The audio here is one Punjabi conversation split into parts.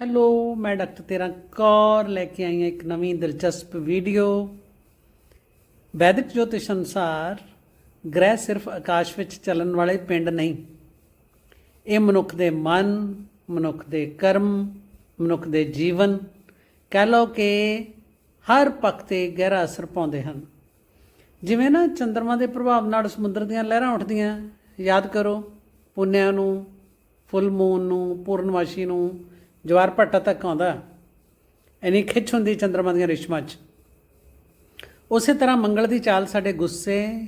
ਹੈਲੋ, ਮੈਂ ਡਾਕਟਰ ਤੇਰਾ ਕੌਰ ਲੈ ਕੇ ਆਈ ਹਾਂ ਇੱਕ ਨਵੀਂ ਦਿਲਚਸਪ ਵੀਡੀਓ। ਵੈਦਿਕ ਜੋਤਿਸ਼ ਅਨੁਸਾਰ ਗ੍ਰਹਿ ਸਿਰਫ ਆਕਾਸ਼ ਵਿੱਚ ਚੱਲਣ ਵਾਲੇ ਪਿੰਡ ਨਹੀਂ। ਇਹ ਮਨੁੱਖ ਦੇ ਮਨ, ਮਨੁੱਖ ਦੇ ਕਰਮ, ਮਨੁੱਖ ਦੇ ਜੀਵਨ, ਕਹਿ ਲਓ ਕਿ ਹਰ ਪੱਖ ਤੇ ਗਹਿਰਾ ਅਸਰ ਪਾਉਂਦੇ ਹਨ। ਜਿਵੇਂ ਨਾ ਚੰ드ਰਮਾ ਦੇ ਪ੍ਰਭਾਵ ਨਾਲ ਸਮੁੰਦਰ ਦੀਆਂ ਲਹਿਰਾਂ ਉੱਠਦੀਆਂ। ਯਾਦ ਕਰੋ, ਪੁੰਨਿਆਂ ਨੂੰ, ਫੁੱਲ ਮੂਨ ਨੂੰ, ਪੂਰਨਮਾਸ਼ੀ ਨੂੰ ਜਵਾਰ ਭੱਟਾ ਤੱਕ ਆਉਂਦਾ। ਇਨੀ ਖਿੱਚ ਹੁੰਦੀ ਚੰਦਰਮਾ ਦੀਆਂ ਰਿਸ਼ਮਾਂ 'ਚ। ਉਸੇ ਤਰ੍ਹਾਂ ਮੰਗਲ ਦੀ ਚਾਲ ਸਾਡੇ ਗੁੱਸੇ,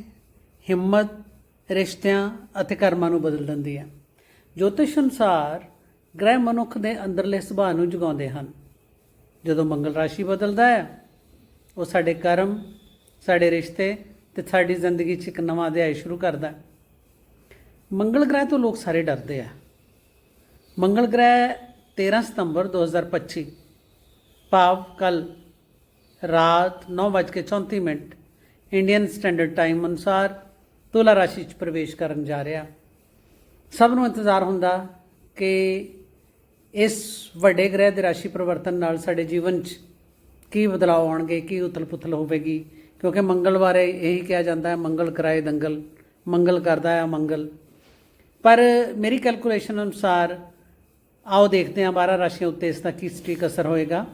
ਹਿੰਮਤ, ਰਿਸ਼ਤਿਆਂ ਅਤੇ ਕਰਮਾਂ ਨੂੰ ਬਦਲ ਦਿੰਦੀ ਹੈ। ਜੋਤਿਸ਼ ਅਨੁਸਾਰ ਗ੍ਰਹਿ ਮਨੁੱਖ ਦੇ ਅੰਦਰਲੇ ਸੁਭਾਅ ਨੂੰ ਜਗਾਉਂਦੇ ਹਨ। ਜਦੋਂ ਮੰਗਲ ਰਾਸ਼ੀ ਬਦਲਦਾ ਹੈ, ਉਹ ਸਾਡੇ ਕਰਮ, ਸਾਡੇ ਰਿਸ਼ਤੇ ਤੇ ਸਾਡੀ ਜ਼ਿੰਦਗੀ 'ਚ ਇੱਕ ਨਵਾਂ ਅਧਿਆਇ ਸ਼ੁਰੂ ਕਰਦਾ ਹੈ। ਮੰਗਲ ਗ੍ਰਹਿ ਤੋਂ ਲੋਕ ਸਾਰੇ ਡਰਦੇ ਆ। ਮੰਗਲ ਗ੍ਰਹਿ 13 ਸਤੰਬਰ 2025 ਭਾਵ ਕੱਲ ਰਾਤ 9:34 ਮਿੰਟ ਇੰਡੀਅਨ ਸਟੈਂਡਰਡ ਟਾਈਮ ਅਨੁਸਾਰ ਤੁਲਾ ਰਾਸ਼ੀ 'ਚ ਪ੍ਰਵੇਸ਼ ਕਰਨ ਜਾ ਰਿਹਾ। ਸਭ ਨੂੰ ਇੰਤਜ਼ਾਰ ਹੁੰਦਾ ਕਿ ਇਸ ਵੱਡੇ ਗ੍ਰਹਿ ਦੇ ਰਾਸ਼ੀ ਪਰਿਵਰਤਨ ਨਾਲ ਸਾਡੇ ਜੀਵਨ 'ਚ ਕੀ ਬਦਲਾਅ ਆਉਣਗੇ, ਕੀ ਉਥਲ-ਪੁਥਲ ਹੋਵੇਗੀ, ਕਿਉਂਕਿ ਮੰਗਲ ਬਾਰੇ ਇਹੀ ਕਿਹਾ ਜਾਂਦਾ ਹੈ, ਮੰਗਲ ਕਰਾਏ ਦੰਗਲ, ਮੰਗਲ ਕਰਦਾ ਹੈ ਮੰਗਲ ਪਰ ਮੇਰੀ ਕੈਲਕੂਲੇਸ਼ਨ ਅਨੁਸਾਰ ਆਓ ਦੇਖਦੇ ਹਾਂ 12 ਰਾਸ਼ੀਆਂ ਉੱਤੇ ਇਸ ਦਾ ਕੀ ਸਟੀਕ ਅਸਰ ਹੋਏਗਾ।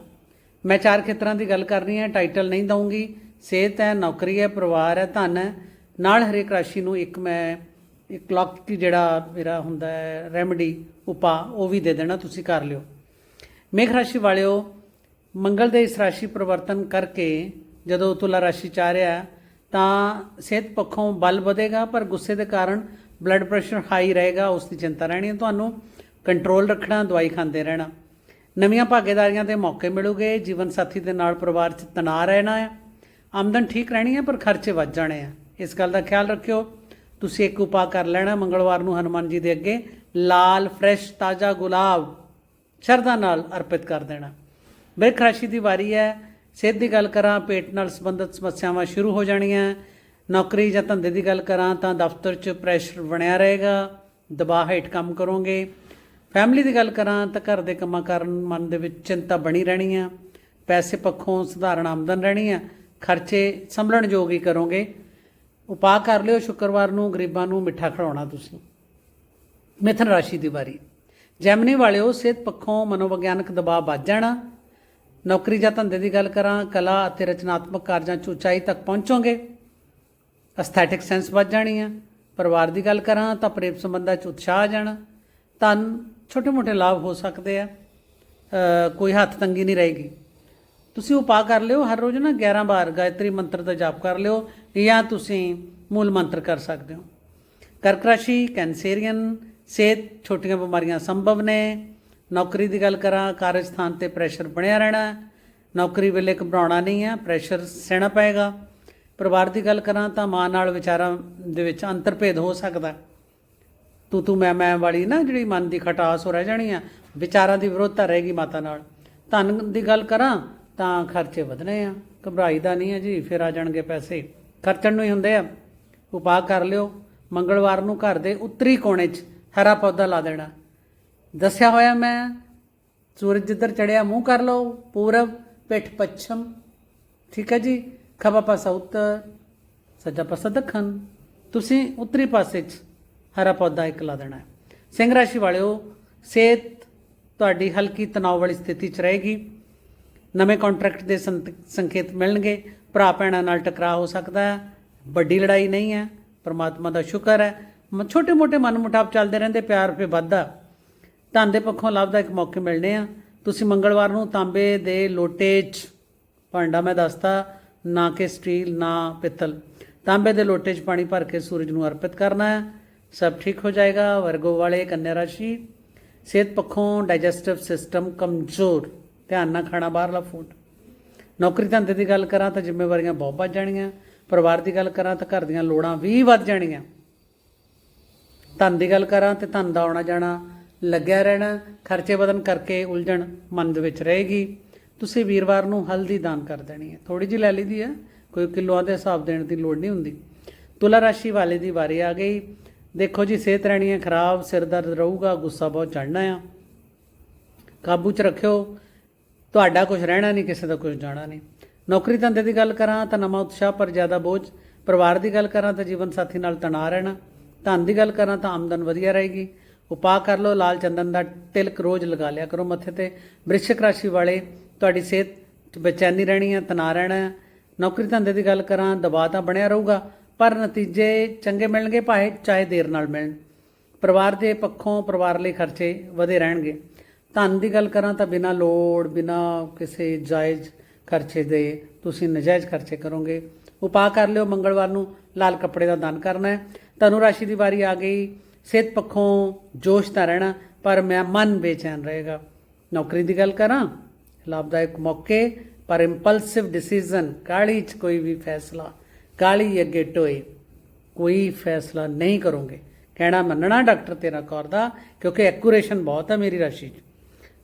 ਮੈਂ ਚਾਰ ਖੇਤਰਾਂ ਦੀ ਗੱਲ ਕਰ ਰਹੀ ਹਾਂ, ਟਾਈਟਲ ਨਹੀਂ ਦਊਂਗੀ। ਸਿਹਤ ਹੈ, ਨੌਕਰੀ ਹੈ, ਪਰਿਵਾਰ ਹੈ, ਧਨ ਹੈ। ਨਾਲ ਹਰੇਕ ਰਾਸ਼ੀ ਨੂੰ ਇੱਕ ਮੈਂ, ਇੱਕ ਲੌਕ ਕੀ ਜਿਹੜਾ ਮੇਰਾ ਹੁੰਦਾ ਹੈ ਰੈਮਡੀ ਉਪਾ ਉਹ ਵੀ ਦੇ ਦੇਣਾ, ਤੁਸੀਂ ਕਰ ਲਿਓ। ਮੇਖ ਰਾਸ਼ੀ ਵਾਲਿਓ, ਮੰਗਲ ਦੇ ਇਸ ਰਾਸ਼ੀ ਪਰਿਵਰਤਨ ਕਰਕੇ ਜਦੋਂ ਤੁਲਾ ਰਾਸ਼ੀ ਚ ਆ ਰਿਹਾ ਤਾਂ ਸਿਹਤ ਪੱਖੋਂ ਬਲ ਵਧੇਗਾ, ਪਰ ਗੁੱਸੇ ਦੇ ਕਾਰਨ ਬਲੱਡ ਪ੍ਰੈਸ਼ਰ ਹਾਈ ਰਹੇਗਾ, ਉਸ ਦੀ ਚਿੰਤਾ ਰਹਿਣੀ ਹੈ ਤੁਹਾਨੂੰ। ਕੰਟਰੋਲ ਰੱਖਣਾ, ਦਵਾਈ ਖਾਂਦੇ ਰਹਿਣਾ। ਨਵੀਆਂ ਭਾਗੀਦਾਰੀਆਂ ਦੇ ਮੌਕੇ ਮਿਲੂਗੇ, ਜੀਵਨ ਸਾਥੀ ਦੇ ਨਾਲ ਪਰਿਵਾਰ 'ਚ ਤਣਾਅ ਰਹਿਣਾ ਹੈ ਆਮਦਨ ਠੀਕ ਰਹਿਣੀ ਹੈ ਪਰ ਖਰਚੇ ਵੱਧ ਜਾਣੇ ਆ। ਇਸ ਗੱਲ ਦਾ ਖਿਆਲ ਰੱਖਿਓ। ਤੁਸੀਂ ਇੱਕ ਉਪਾਅ ਕਰ ਲੈਣਾ ਮੰਗਲਵਾਰ ਨੂੰ ਹਨੂਮਾਨ ਜੀ ਦੇ ਅੱਗੇ, ਲਾਲ, ਫਰੈਸ਼, ਤਾਜ਼ਾ ਗੁਲਾਬ, ਸ਼ਰਧਾ ਨਾਲ ਅਰਪਿਤ ਕਰ ਦੇਣਾ। ਬਿਰਖ ਰਾਸ਼ੀ ਦੀ ਵਾਰੀ ਹੈ। ਸਿਹਤ ਦੀ ਗੱਲ ਕਰਾਂ, ਪੇਟ ਨਾਲ ਸੰਬੰਧਿਤ ਸਮੱਸਿਆਵਾਂ ਸ਼ੁਰੂ ਹੋ ਜਾਣੀਆਂ। ਨੌਕਰੀ ਜਾਂ ਧੰਦੇ ਦੀ ਗੱਲ ਕਰਾਂ, ਤਾਂ ਦਫ਼ਤਰ 'ਚ ਪ੍ਰੈਸ਼ਰ ਬਣਿਆ ਰਹੇਗਾ। ਦਬਾਅ ਹੇਠ ਕੰਮ ਕਰੋਗੇ। ਫੈਮਿਲੀ ਦੀ ਗੱਲ ਕਰਾਂ ਤਾਂ ਘਰ ਦੇ ਕੰਮਾਂ ਕਾਰਨ ਮਨ ਦੇ ਵਿੱਚ ਚਿੰਤਾ ਬਣੀ ਰਹਿਣੀ ਆ। ਪੈਸੇ ਪੱਖੋਂ ਸਧਾਰਨ ਆਮਦਨ ਰਹਿਣੀ ਆ। ਖਰਚੇ ਸੰਭਲਣ ਯੋਗ ਹੀ ਕਰੋਗੇ। ਉਪਾਅ ਕਰ ਲਿਓ ਸ਼ੁੱਕਰਵਾਰ ਨੂੰ, ਗਰੀਬਾਂ ਨੂੰ, ਮਿੱਠਾ ਖਿਲਾਉਣਾ ਤੁਸੀਂ। ਮਿਥਨ ਰਾਸ਼ੀ ਦੀ ਵਾਰੀ। ਜੈਮਨੀ ਵਾਲਿਓ, ਸਿਹਤ ਪੱਖੋਂ ਮਨੋਵਿਗਿਆਨਕ ਦਬਾਅ ਵੱਧ ਜਾਣਾ। ਨੌਕਰੀ ਜਾਂ ਧੰਦੇ ਦੀ ਗੱਲ ਕਰਾਂ, ਕਲਾ ਅਤੇ ਰਚਨਾਤਮਕ ਕਾਰਜਾਂ 'ਚ ਉਚਾਈ ਤੱਕ ਪਹੁੰਚੋਗੇ। ਐਸਥੈਟਿਕ ਸੈਂਸ ਵੱਧ ਜਾਣੀ ਆ। ਪਰਿਵਾਰ ਦੀ ਗੱਲ ਕਰਾਂ ਤਾਂ ਪ੍ਰੇਮ ਸੰਬੰਧਾਂ 'ਚ ਉਤਸ਼ਾਹ ਆ ਜਾਣਾ। ਧਨ ਛੋਟੇ-ਮੋਟੇ ਲਾਭ ਹੋ ਸਕਦੇ ਆ। ਕੋਈ ਹੱਥ ਤੰਗੀ ਨਹੀਂ ਰਹੇਗੀ। ਤੁਸੀਂ ਉਪਾਅ ਕਰ ਲਿਓ, ਹਰ ਰੋਜ਼ ਨਾ 11 ਵਾਰ ਗਾਇਤਰੀ ਮੰਤਰ ਦਾ ਜਾਪ ਕਰ ਲਿਓ, ਜਾਂ ਤੁਸੀਂ ਮੂਲ ਮੰਤਰ ਕਰ ਸਕਦੇ ਹੋ। ਕਰਕ ਰਾਸ਼ੀ ਕੈਂਸੇਰੀਅਨ ਸਿਹਤ, ਛੋਟੀਆਂ ਬਿਮਾਰੀਆਂ ਸੰਭਵ ਨੇ। ਨੌਕਰੀ ਦੀ ਗੱਲ ਕਰਾਂ ਕਾਰਜ ਸਥਾਨ ਤੇ ਪ੍ਰੈਸ਼ਰ ਬਣਿਆ ਰਹਿਣਾ। ਨੌਕਰੀ ਵੇਲੇ ਘਬਰਾਉਣਾ ਨਹੀਂ ਹੈ ਪ੍ਰੈਸ਼ਰ ਸਹਿਣਾ ਪਏਗਾ। ਪਰਿਵਾਰ ਦੀ ਗੱਲ ਕਰਾਂ ਤਾਂ ਮਾਂ ਨਾਲ ਵਿਚਾਰਾਂ ਦੇ ਵਿੱਚ ਅੰਤਰਭੇਦ ਹੋ ਸਕਦਾ। ਹੈ। ਤੂੰ ਤੂੰ ਮੈਂ ਮੈਂ ਵਾਲੀ ਨਾ ਜਿਹੜੀ ਮਨ ਦੀ ਖਟਾਸ ਹੋ ਰਹਿ ਜਾਣੀ ਆ, ਵਿਚਾਰਾਂ ਦੀ ਵਿਰੋਧਤਾ ਰਹੇਗੀ ਮਾਤਾ ਨਾਲ। ਧਨ ਦੀ ਗੱਲ ਕਰਾਂ ਤਾਂ ਖਰਚੇ ਵਧਣੇ ਆ ਘਬਰਾਈਦਾ ਨਹੀਂ ਹੈ ਜੀ, ਫਿਰ ਆ ਜਾਣਗੇ ਪੈਸੇ। ਖਰਚਣ ਨੂੰ ਹੀ ਹੁੰਦੇ ਆ। ਉਪਾਅ ਕਰ ਲਿਓ, ਮੰਗਲਵਾਰ ਨੂੰ ਘਰ ਦੇ ਉੱਤਰੀ ਕੋਣੇ 'ਚ ਹਰਾ ਪੌਦਾ ਲਾ ਦੇਣਾ। ਦੱਸਿਆ ਹੋਇਆ ਮੈਂ, ਸੂਰਜ ਜਿੱਧਰ ਚੜਿਆ ਮੂੰਹ ਕਰ ਲਓ, ਪੂਰਬ, ਪਿੱਠ ਪੱਛਮ। ਠੀਕ ਹੈ ਜੀ? ਖੱਬਾ ਪਾਸਾ ਉੱਤਰ, ਸੱਜਾ ਪਾਸਾ ਦੱਖਣ। ਤੁਸੀਂ ਉੱਤਰੀ ਪਾਸੇ 'ਚ ਹਰਾ ਪੌਦਾ ਇੱਕ ਲਾ ਦੇਣਾ ਹੈ। ਸਿੰਘ ਰਾਸ਼ੀ ਵਾਲਿਓ, ਸਿਹਤ ਤੁਹਾਡੀ ਹਲਕੀ ਤਣਾਅ ਵਾਲੀ ਸਥਿਤੀ 'ਚ ਰਹੇਗੀ। ਨਵੇਂ ਕੰਟਰੈਕਟ ਦੇ ਸੰਤ- ਸੰਕੇਤ ਮਿਲਣਗੇ। ਭਰਾ ਭੈਣਾਂ ਨਾਲ ਟਕਰਾਅ ਹੋ ਸਕਦਾ ਹੈ। ਵੱਡੀ ਲੜਾਈ ਨਹੀਂ ਹੈ। ਪਰਮਾਤਮਾ ਦਾ ਸ਼ੁਕਰ ਹੈ। ਛੋਟੇ ਮੋਟੇ ਮਨਮੁਟਾਵ ਚੱਲਦੇ ਰਹਿੰਦੇ, ਪਿਆਰ ਫੇ ਵੱਧਦਾ। ਧਨ ਦੇ ਪੱਖੋਂ ਲਾਭਦਾਇਕ ਮੌਕੇ ਮਿਲਣੇ ਆ। ਤੁਸੀਂ ਮੰਗਲਵਾਰ ਨੂੰ ਤਾਂਬੇ ਦੇ ਲੋਟੇ 'ਚ ਭਾਂਡਾ ਮੈਂ ਦੱਸਤਾ, ਨਾ ਕਿ ਸਟੀਲ, ਨਾ ਪਿੱਤਲ। ਤਾਂਬੇ ਦੇ ਲੋਟੇ 'ਚ ਪਾਣੀ ਭਰ ਕੇ ਸੂਰਜ ਨੂੰ ਅਰਪਿਤ ਕਰਨਾ ਹੈ। ਸਭ ਠੀਕ ਹੋ ਜਾਏਗਾ, ਵਰਗੋ ਵਾਲੇ ਕੰਨਿਆ ਰਾਸ਼ੀ। ਸਿਹਤ ਪੱਖੋਂ ਡਾਈਜੈਸਟਿਵ ਸਿਸਟਮ ਕਮਜ਼ੋਰ। ਧਿਆਨ ਨਾਲ ਖਾਣਾ ਬਾਹਰਲਾ ਫੂਡ। ਨੌਕਰੀ ਧੰਦੇ ਦੀ ਗੱਲ ਕਰਾਂ ਤਾਂ ਜ਼ਿੰਮੇਵਾਰੀਆਂ ਬਹੁਤ ਵੱਧ ਜਾਣੀਆਂ। ਪਰਿਵਾਰ ਦੀ ਗੱਲ ਕਰਾਂ ਤਾਂ ਘਰ ਦੀਆਂ ਲੋੜਾਂ ਵੀ ਵੱਧ ਜਾਣੀਆਂ। ਧਨ ਦੀ ਗੱਲ ਕਰਾਂ ਤੇ ਧਨ ਦਾ ਆਉਣਾ ਜਾਣਾ, ਲੱਗਿਆ ਰਹਿਣਾ, ਖਰਚੇ ਵਧਣ ਕਰਕੇ ਉਲਝਣ ਮਨ ਦੇ ਵਿੱਚ ਰਹੇਗੀ। ਤੁਸੀਂ ਵੀਰਵਾਰ ਨੂੰ ਹਲਦੀ ਦਾਨ ਕਰ ਦੇਣੀ ਹੈ। ਥੋੜੀ ਜਿਹੀ ਲੈ ਲਈਦੀ ਹੈ, ਕੋਈ ਕਿਲੋਆਂ ਦੇ ਹਿਸਾਬ ਦੇਣ ਦੀ ਲੋੜ ਨਹੀਂ ਹੁੰਦੀ। ਤੁਲਾ ਰਾਸ਼ੀ ਵਾਲੇ ਦੀ ਵਾਰੀ ਆ ਗਈ। ਦੇਖੋ ਜੀ, ਸਿਹਤ ਰਹਿਣੀ ਹੈ, ਖਰਾਬ, ਸਿਰ ਦਰਦ ਰਹੂਗਾ, ਗੁੱਸਾ ਬਹੁਤ ਚੜਨਾ ਆ। ਕਾਬੂ 'ਚ ਰੱਖਿਓ, ਤੁਹਾਡਾ ਕੁਝ ਰਹਿਣਾ ਨਹੀਂ, ਕਿਸੇ ਦਾ ਕੁਝ ਜਾਣਾ ਨਹੀਂ। ਨੌਕਰੀ ਧੰਦੇ ਦੀ ਗੱਲ ਕਰਾਂ ਤਾਂ ਨਵਾਂ ਉਤਸ਼ਾਹ, ਪਰ ਜ਼ਿਆਦਾ ਬੋਝ। ਪਰਿਵਾਰ ਦੀ ਗੱਲ ਕਰਾਂ ਤਾਂ ਜੀਵਨ ਸਾਥੀ ਨਾਲ ਤਣਾਅ ਰਹਿਣਾ। ਧਨ ਦੀ ਗੱਲ ਕਰਾਂ ਤਾਂ ਆਮਦਨ ਵਧੀਆ ਰਹੇਗੀ। ਉਪਾਅ ਕਰ ਲਓ, ਲਾਲ ਚੰਦਨ ਦਾ ਤਿਲਕ ਰੋਜ਼ ਲਗਾ ਲਿਆ ਕਰੋ ਮੱਥੇ ਤੇ। ਵ੍ਰਿਸ਼ਕ ਰਾਸ਼ੀ ਵਾਲੇ, ਤੁਹਾਡੀ ਸਿਹਤ ਬੇਚੈਨੀ ਰਹਿਣੀ ਹੈ, ਤਣਾਅ ਰਹਿਣਾ ਹੈ। ਨੌਕਰੀ ਧੰਦੇ ਦੀ ਗੱਲ ਕਰਾਂ, ਦਬਾਅ ਤਾਂ ਬਣਿਆ ਰਹੂਗਾ। ਪਰ ਨਤੀਜੇ ਚੰਗੇ ਮਿਲਣਗੇ ਭਾਵੇਂ ਚਾਹੇ ਦੇਰ ਨਾਲ ਮਿਲਣ। ਪਰਿਵਾਰ ਦੇ ਪੱਖੋਂ ਪਰਿਵਾਰ ਲਈ ਖਰਚੇ ਵਧੇ ਰਹਿਣਗੇ। ਧਨ ਦੀ ਗੱਲ ਕਰਾਂ ਤਾਂ ਬਿਨਾਂ ਲੋੜ, ਬਿਨਾਂ ਕਿਸੇ ਜਾਇਜ਼ ਖਰਚੇ ਦੇ ਤੁਸੀਂ ਨਜਾਇਜ਼ ਖਰਚੇ ਕਰੋਗੇ। ਉਪਾਅ ਕਰ ਲਿਓ, ਮੰਗਲਵਾਰ ਨੂੰ ਲਾਲ ਕੱਪੜੇ ਦਾ ਦਾਨ ਕਰਨਾ ਹੈ। ਧਨੁ ਰਾਸ਼ੀ ਦੀ ਵਾਰੀ ਆ ਗਈ। ਸਿਹਤ ਪੱਖੋਂ ਜੋਸ਼ ਤਾਂ ਰਹਿਣਾ, ਪਰ ਮੈਂ ਮਨ ਬੇਚੈਨ ਰਹੇਗਾ। ਨੌਕਰੀ ਦੀ ਗੱਲ ਕਰਾਂ, ਲਾਭਦਾਇਕ ਮੌਕੇ ਪਰ ਇੰਪਲਸਿਵ ਡਿਸੀਜਨ ਕਾਲੀ ਚ ਕੋਈ ਵੀ ਫੈਸਲਾ। ਕਾਲੀ ਅੱਗੇ ਟੋਏ, ਕੋਈ ਫੈਸਲਾ ਨਹੀਂ ਕਰੋਗੇ। ਕਹਿਣਾ ਮੰਨਣਾ ਡਾਕਟਰ ਤੇਰਾ ਕੌਰ ਦਾ, ਕਿਉਂਕਿ ਐਕੂਰੇਸ਼ਨ ਬਹੁਤ ਹੈ ਮੇਰੀ ਰਾਸ਼ੀ 'ਚ।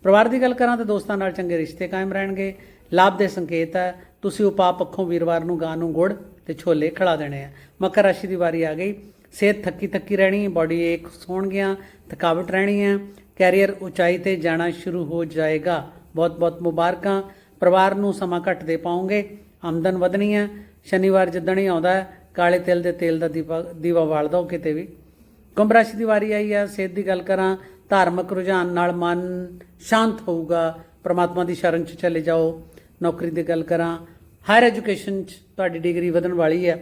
ਪਰਿਵਾਰ ਦੀ ਗੱਲ ਕਰਾਂ ਤਾਂ ਦੋਸਤਾਂ ਨਾਲ ਚੰਗੇ ਰਿਸ਼ਤੇ ਕਾਇਮ ਰਹਿਣਗੇ। ਲਾਭ ਦੇ ਸੰਕੇਤ ਹੈ ਤੁਸੀਂ ਉਪਾਅ ਪੱਖੋਂ ਵੀਰਵਾਰ ਨੂੰ ਗਾਂ ਨੂੰ ਗੁੜ ਤੇ ਛੋਲੇ ਖਿਲਾ ਦੇਣੇ ਆ। ਮਕਰ ਰਾਸ਼ੀ ਦੀ ਵਾਰੀ ਆ ਗਈ। ਸਿਹਤ ਥੱਕੀ ਥੱਕੀ ਰਹਿਣੀ ਬਾਡੀ ਇੱਕ ਸੌਣਗੀਆਂ ਥਕਾਵਟ ਰਹਿਣੀ ਹੈ ਕੈਰੀਅਰ ਉਚਾਈ ਤੇ ਜਾਣਾ ਸ਼ੁਰੂ ਹੋ ਜਾਏਗਾ। ਬਹੁਤ ਬਹੁਤ ਮੁਬਾਰਕਾਂ। ਪਰਿਵਾਰ ਨੂੰ ਸਮਾਂ ਘੱਟ ਦੇ ਪਾਉਂਗੇ ਆਮਦਨ ਵਧਣੀ ਹੈ, ਸ਼ਨੀਵਾਰ ਜਿੱਦਣ ਹੀ ਆਉਂਦਾ ਹੈ, ਕਾਲੇ ਤਿਲ ਦੇ ਤੇਲ ਦਾ ਦੀਵਾ ਦੀਵਾ ਵਾਲ ਦੋ ਕਿਤੇ ਵੀ। ਕੁੰਭ ਰਾਸ਼ੀ ਦੀ ਵਾਰੀ ਆਈ ਆ ਸਿਹਤ ਦੀ ਗੱਲ ਕਰਾਂ, ਧਾਰਮਿਕ ਰੁਝਾਨ ਨਾਲ ਮਨ ਸ਼ਾਂਤ ਹੋਊਗਾ, ਪ੍ਰਮਾਤਮਾ ਦੀ ਸ਼ਰਨ 'ਚ ਚਲੇ ਜਾਓ। ਨੌਕਰੀ ਦੀ ਗੱਲ ਕਰਾਂ ਹਾਇਰ ਐਜੂਕੇਸ਼ਨ 'ਚ ਤੁਹਾਡੀ ਡਿਗਰੀ ਵਧਣ ਵਾਲੀ ਹੈ,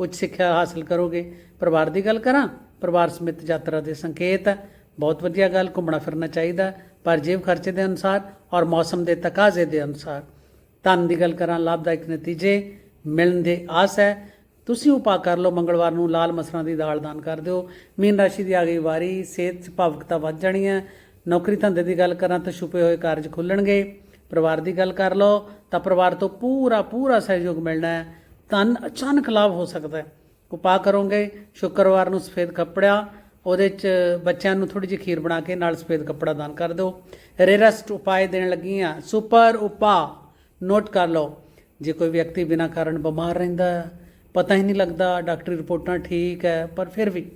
ਉੱਚ ਸਿੱਖਿਆ ਹਾਸਲ ਕਰੋਗੇ। ਪਰਿਵਾਰ ਦੀ ਗੱਲ ਕਰਾਂ, ਪਰਿਵਾਰ ਸਮੇਤ ਯਾਤਰਾ ਦੇ ਸੰਕੇਤ ਹੈ। ਬਹੁਤ ਵਧੀਆ ਗੱਲ ਘੁੰਮਣਾ ਫਿਰਨਾ ਚਾਹੀਦਾ ਪਰ ਜੇਬ ਖਰਚੇ ਦੇ ਅਨੁਸਾਰ ਔਰ ਮੌਸਮ ਦੇ ਤਕਾਜ਼ੇ ਦੇ ਅਨੁਸਾਰ। ਧਨ ਦੀ ਗੱਲ ਕਰਾਂ, ਲਾਭਦਾਇਕ ਨਤੀਜੇ ਮਿਲਣ ਦੇ ਆਸ ਹੈ। ਤੁਸੀਂ ਉਪਾਅ ਕਰ ਲਓ, ਮੰਗਲਵਾਰ ਨੂੰ ਲਾਲ ਮਸਰਾਂ ਦੀ ਦਾਲ ਦਾਨ ਕਰ ਦਿਓ। ਮੀਨ ਰਾਸ਼ੀ ਦੀ ਆ ਗਈ ਵਾਰੀ, ਸਿਹਤ 'ਚ ਭਾਵੁਕਤਾ ਵੱਧ ਜਾਣੀ ਹੈ ਨੌਕਰੀ ਧੰਦੇ ਦੀ ਗੱਲ ਕਰਾਂ ਤਾਂ ਛੁਪੇ ਹੋਏ ਕਾਰਜ ਖੁੱਲਣਗੇ। ਪਰਿਵਾਰ ਦੀ ਗੱਲ ਕਰ ਲਓ, ਤਾਂ ਪਰਿਵਾਰ ਤੋਂ ਪੂਰਾ ਪੂਰਾ ਸਹਿਯੋਗ ਮਿਲਣਾ ਹੈ। ਧਨ ਅਚਾਨਕ ਲਾਭ ਹੋ ਸਕਦਾ ਹੈ। ਉਪਾਅ ਕਰੋਗੇ, ਸ਼ੁੱਕਰਵਾਰ ਨੂੰ ਸਫੇਦ ਕੱਪੜਾ, ਉਹਦੇ 'ਚ ਬੱਚਿਆਂ ਨੂੰ ਥੋੜੀ ਜਿਹੀ ਖੀਰ ਬਣਾ ਕੇ ਨਾਲ ਸਫੇਦ ਕੱਪੜਾ ਦਾਨ ਕਰ ਦਿਓ। ਰੇਰਸਟ ਉਪਾਏ ਦੇਣ ਲੱਗੀ ਆ ਸੁਪਰ ਉਪਾਅ। ਨੋਟ ਕਰ ਲਓ। ਜੇ ਕੋਈ ਵਿਅਕਤੀ ਬਿਨਾਂ ਕਾਰਨ ਬਿਮਾਰ ਰਹਿੰਦਾ ਹੈ, ਪਤਾ ਹੀ ਨਹੀਂ ਲੱਗਦਾ, ਡਾਕਟਰੀ ਰਿਪੋਰਟਾਂ ਠੀਕ ਹੈ, ਪਰ ਫਿਰ ਵੀ।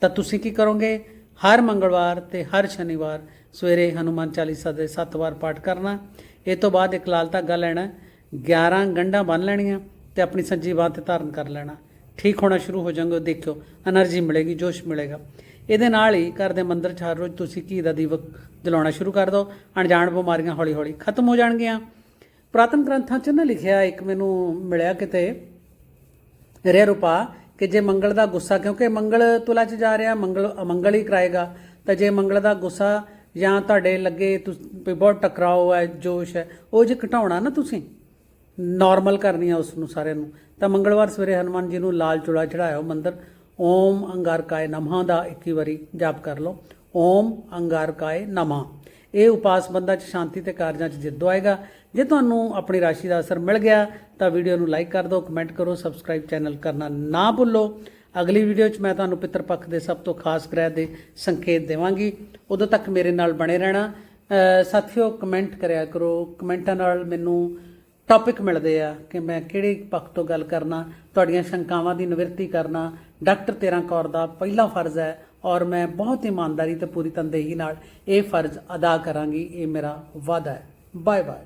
ਤਾਂ ਤੁਸੀਂ ਕੀ ਕਰੋਗੇ? ਹਰ ਮੰਗਲਵਾਰ ਤੇ ਹਰ ਸ਼ਨੀਵਾਰ ਸਵੇਰੇ ਹਨੂਮਾਨ ਚਾਲੀਸਾ ਦੇ 7 ਵਾਰ ਪਾਠ ਕਰਨਾ। ਇਹ ਤੋਂ ਬਾਅਦ ਇੱਕ ਲਾਲ ਧਾਗਾ ਲੈਣਾ। 11 ਗੰਢਾਂ ਬੰਨ ਲੈਣੀਆਂ ਤੇ ਆਪਣੀ ਸੱਜੀ ਬਾਹ ਤੇ ਧਾਰਨ ਕਰ ਲੈਣਾ। ਠੀਕ ਹੋਣਾ ਸ਼ੁਰੂ ਹੋ ਜਾਓਗੇ ਦੇਖਿਓ। એનર્ਜੀ ਮਿਲੇਗੀ, ਜੋਸ਼ ਮਿਲੇਗਾ। ਇਹਦੇ ਨਾਲ ਹੀ ਘਰ ਦੇ ਮੰਦਰ 'ਚ ਹਰ ਰੋਜ਼ ਤੁਸੀਂ ਘੀ ਦਾ ਦੀਵਕ ਜਲਾਉਣਾ ਸ਼ੁਰੂ ਕਰ ਦਿਓ। ਅਣਜਾਣ ਬਿਮਾਰੀਆਂ ਹੌਲੀ-ਹੌਲੀ ਖਤਮ ਹੋ ਜਾਣਗੀਆਂ। ਪੁਰਾਤਨ ਗ੍ਰੰਥਾਂ 'ਚ ਨਾ ਲਿਖਿਆ ਇੱਕ ਮੈਨੂੰ ਮਿਲਿਆ ਕਿਤੇ ਰਿਆ ਰੂਪਾ, ਕਿ ਜੇ ਮੰਗਲ ਦਾ ਗੁੱਸਾ, ਕਿਉਂਕਿ ਮੰਗਲ ਤੁਲਾ 'ਚ ਜਾ ਰਿਹਾ, ਮੰਗਲ ਅਮੰਗਲ ਹੀ ਕਰਾਏਗਾ, ਤਾਂ ਜੇ ਮੰਗਲ ਦਾ ਗੁੱਸਾ ਜਾਂ ਤੁਹਾਡੇ ਲੱਗੇ ਤੁਸੀਂ ਬਹੁਤ ਟਕਰਾਓ ਹੈ, ਜੋਸ਼ ਹੈ, ਉਹ ਜੇ ਘਟਾਉਣਾ ਨਾ ਤੁਸੀਂ ਨਾਰਮਲ ਕਰਨੀ ਆ ਉਸ ਨੂੰ ਸਾਰਿਆਂ ਨੂੰ, ਤਾਂ ਮੰਗਲਵਾਰ ਸਵੇਰੇ ਹਨੂਮਾਨ ਜੀ ਨੂੰ ਲਾਲ ਚੂੜਾ ਚੜਾਇਓ ਮੰਦਰ, ਓਮ ਅੰਗਾਰਕਾਏ ਨਮಃ ਦਾ 21 ਵਾਰੀ ਜਾਪ ਕਰ ਲਓ, ਓਮ ਅੰਗਾਰਕਾਏ ਨਮঃ ਇਹ ਉਪਾਸ ਬੰਦਾ ਚ ਸ਼ਾਂਤੀ ਤੇ ਕਾਰਜਾਂ ਚ ਜਿੱਤ ਆਏਗਾ। ਜੇ ਤੁਹਾਨੂੰ ਆਪਣੀ ਰਾਸ਼ੀ ਦਾ ਅਸਰ ਮਿਲ ਗਿਆ, ਤਾਂ ਵੀਡੀਓ ਨੂੰ ਲਾਈਕ ਕਰ ਦਿਓ, ਕਮੈਂਟ ਕਰੋ, ਸਬਸਕ੍ਰਾਈਬ ਚੈਨਲ ਕਰਨਾ ਨਾ ਭੁੱਲੋ। ਅਗਲੀ ਵੀਡੀਓ 'ਚ ਮੈਂ ਤੁਹਾਨੂੰ ਪਿਤਰ ਪੱਖ ਦੇ ਸਭ ਤੋਂ ਖਾਸ ਗ੍ਰਹਿ ਦੇ ਸੰਕੇਤ ਦੇਵਾਂਗੀ। ਉਦੋਂ ਤੱਕ ਮੇਰੇ ਨਾਲ ਬਣੇ ਰਹਿਣਾ। ਸਾਥੀਓ, ਕਮੈਂਟ ਕਰਿਆ ਕਰੋ। ਕਮੈਂਟਾਂ ਨਾਲ ਮੈਨੂੰ ਟੌਪਿਕ ਮਿਲਦੇ ਆ ਕਿ ਮੈਂ ਕਿਹੜੇ ਪੱਖ ਤੋਂ ਗੱਲ ਕਰਨਾ, ਤੁਹਾਡੀਆਂ ਸ਼ੰਕਾਵਾਂ ਦੀ ਨਿਵਰਤੀ ਕਰਨਾ। ਡਾਕਟਰ ਤੇਰਾ ਕੌਰ ਦਾ ਪਹਿਲਾ ਫਰਜ਼ ਹੈ। ਔਰ ਮੈਂ ਬਹੁਤ ਇਮਾਨਦਾਰੀ ਤੇ ਪੂਰੀ ਤਨਦੇਹੀ ਨਾਲ ਇਹ ਫਰਜ਼ ਅਦਾ ਕਰਾਂਗੀ, ਇਹ ਮੇਰਾ ਵਾਅਦਾ ਹੈ। Bye bye